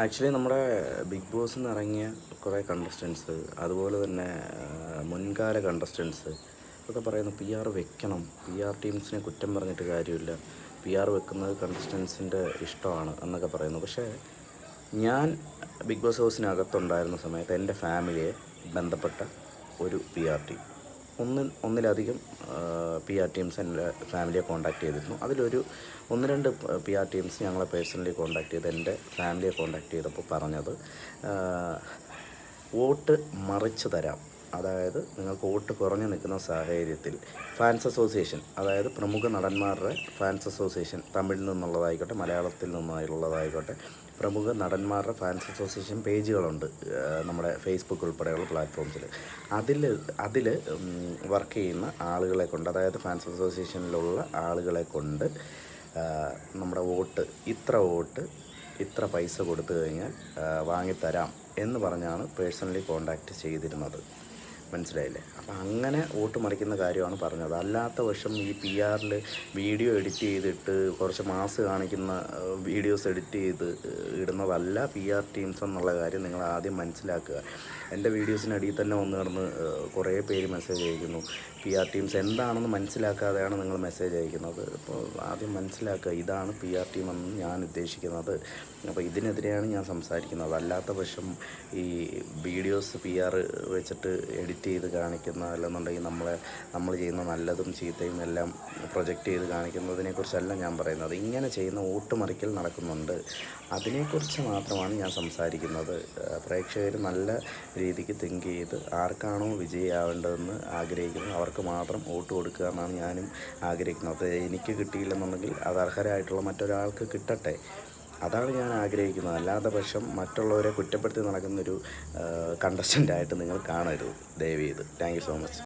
Actually നമ്മുടെ big ബോസിൽ നിന്ന് ഇറങ്ങിയ കുറേ കണ്ടസ്റ്റൻസ് അതുപോലെ തന്നെ മുൻകാല കണ്ടസ്റ്റൻസ് ഒക്കെ പറയുന്നു പി ആർ വെക്കണം. പി ആർ ടീംസിനെ കുറ്റം പറഞ്ഞിട്ട് കാര്യമില്ല. പി ആർ വെക്കുന്നത് കണ്ടസ്റ്റൻസിന്റെ ഇഷ്ടമാണ് എന്നൊക്കെ പറയുന്നു. പക്ഷേ ഞാൻ ബിഗ് ബോസ് ഹൗസിനകത്തുണ്ടായിരുന്ന സമയത്ത് എന്റെ ഫാമിലിയെ ബന്ധപ്പെട്ട ഒരു പി ആർ ടീം ഒന്നിൽ ഒന്നിലധികം പി ആർ ടീംസ് എന്റെ ഫാമിലിയെ കോൺടാക്ട് ചെയ്തിരുന്നു. അതിലൊരു ഒന്ന് രണ്ട് പി ആർ ടീംസ് ഞങ്ങളെ പേഴ്സണലി കോൺടാക്ട് ചെയ്ത് എന്റെ ഫാമിലിയെ കോൺടാക്ട് ചെയ്തപ്പോൾ പറഞ്ഞത് വോട്ട് മറിച്ച് തരാം. അതായത് നിങ്ങൾക്ക് വോട്ട് കുറഞ്ഞു നിൽക്കുന്ന സാഹചര്യത്തിൽ ഫാൻസ് അസോസിയേഷൻ അതായത് പ്രമുഖ നടന്മാരുടെ ഫാൻസ് അസോസിയേഷൻ തമിഴിൽ നിന്നുള്ളതായിക്കോട്ടെ മലയാളത്തിൽ നിന്നുള്ളതായിക്കോട്ടെ പ്രമുഖ നടന്മാരുടെ ഫാൻസ് അസോസിയേഷൻ പേജുകളുണ്ട് നമ്മുടെ ഫേസ്ബുക്ക് ഉൾപ്പെടെയുള്ള പ്ലാറ്റ്ഫോംസിൽ അതിൽ അതിൽ വർക്ക് ചെയ്യുന്ന ആളുകളെ കൊണ്ട് അതായത് ഫാൻസ് അസോസിയേഷനിലുള്ള ആളുകളെ കൊണ്ട് നമ്മുടെ വോട്ട് ഇത്ര വോട്ട് ഇത്ര പൈസ കൊടുത്തു കഴിഞ്ഞാൽ വാങ്ങിത്തരാം എന്ന് പറഞ്ഞാണ് പേഴ്സണലി കോണ്ടാക്റ്റ് ചെയ്തിരുന്നത്. മനസ്സിലായില്ലേ? അപ്പം അങ്ങനെ വോട്ട് മറിക്കുന്ന കാര്യമാണ് പറഞ്ഞത്. അല്ലാത്ത പക്ഷം ഈ പി ആറിൽ വീഡിയോ എഡിറ്റ് ചെയ്തിട്ട് കുറച്ച് മാസ് കാണിക്കുന്ന വീഡിയോസ് എഡിറ്റ് ചെയ്ത് ഇടുന്നതല്ല പി ആർ ടീംസ് എന്നുള്ള കാര്യം നിങ്ങൾ ആദ്യം മനസ്സിലാക്കുക. എന്റെ വീഡിയോസിനടിയിൽ തന്നെ വന്ന് കിടന്ന് കുറേ പേര് മെസ്സേജ് അയക്കുന്നു. പി ആർ ടീംസ് എന്താണെന്ന് മനസ്സിലാക്കാതെയാണ് നിങ്ങൾ മെസ്സേജ് അയക്കുന്നത്. അപ്പോൾ ആദ്യം മനസ്സിലാക്കുക ഇതാണ് പി ആർ ടീം എന്ന് ഞാൻ ഉദ്ദേശിക്കുന്നത്. അപ്പോൾ ഇതിനെതിരെയാണ് ഞാൻ സംസാരിക്കുന്നത്. അല്ലാത്ത പക്ഷം ഈ വീഡിയോസ് പി ആർ വെച്ചിട്ട് എഡിറ്റ് ചെയ്ത് കാണിക്കുന്ന അല്ലെന്നുണ്ടെങ്കിൽ നമ്മളെ നമ്മൾ ചെയ്യുന്ന നല്ലതും ചീത്തയും എല്ലാം പ്രൊജക്റ്റ് ചെയ്ത് കാണിക്കുന്നതിനെക്കുറിച്ചല്ല ഞാൻ പറയുന്നത്. ഇങ്ങനെ ചെയ്യുന്ന ഓട്ടുമറിക്കൽ നടക്കുന്നുണ്ട്. അതിനെക്കുറിച്ച് മാത്രമാണ് ഞാൻ സംസാരിക്കുന്നത്. പ്രേക്ഷകർ നല്ല രീതിക്ക് തിങ്ക് ചെയ്ത് ആർക്കാണോ വിജയിയാവേണ്ടതെന്ന് ആഗ്രഹിക്കുന്നത് അവർക്ക് മാത്രം വോട്ട് കൊടുക്കുക എന്നാണ് ഞാനും ആഗ്രഹിക്കുന്നത്. എനിക്ക് കിട്ടിയില്ലെന്നുണ്ടെങ്കിൽ അത് അർഹരായിട്ടുള്ള മറ്റൊരാൾക്ക് കിട്ടട്ടെ. അതാണ് ഞാൻ ആഗ്രഹിക്കുന്നത്. അല്ലാത്ത പക്ഷം മറ്റുള്ളവരെ കുറ്റപ്പെടുത്തി നടക്കുന്നൊരു കണ്ടസ്റ്റന്റായിട്ട് നിങ്ങൾ കാണരുത്. ദയവ് ചെയ്ത്. Thank you so much